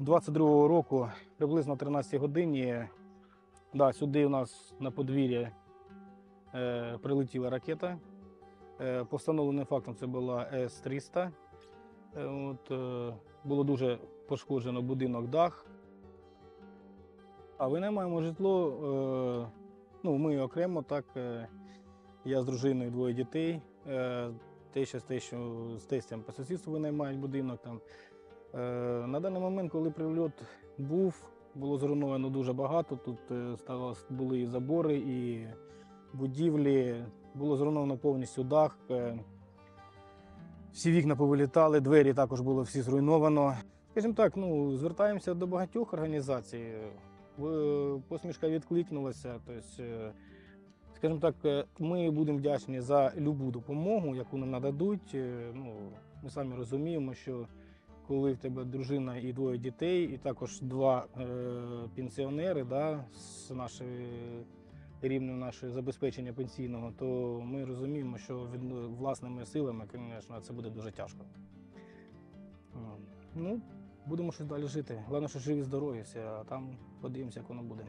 22-го року, приблизно о 13 годині, да, сюди у нас на подвір'я е, прилетіла ракета. Е, по встановленим фактам це була С-300. Е, от, е, було дуже пошкоджено будинок дах. А винаймаємо житло. Е, ну, ми окремо, так. Е, я з дружиною двоє дітей. Е, з тещою з тестем по сусідству винаймають будинок. Там. Е, на даний момент, коли прильот був, було зруйновано дуже багато. Тут е, стало, були і забори, і будівлі. Було зруйновано повністю дах. Е, всі вікна повилітали, двері також було всі зруйновано. Скажімо так, ну, звертаємося до багатьох організацій. Посмішка відкликнулася. Тобто, скажімо так, ми будемо вдячні за любу допомогу, яку нам нададуть. Ну, ми самі розуміємо, що коли в тебе дружина і двоє дітей, і також два е, пенсіонери да, з нашої рівнем нашого забезпечення пенсійного, то ми розуміємо, що від власними силами, звісно, це буде дуже тяжко. Ну, будемо щось далі жити. Головне, що живі здорові а там подивимося, як воно буде.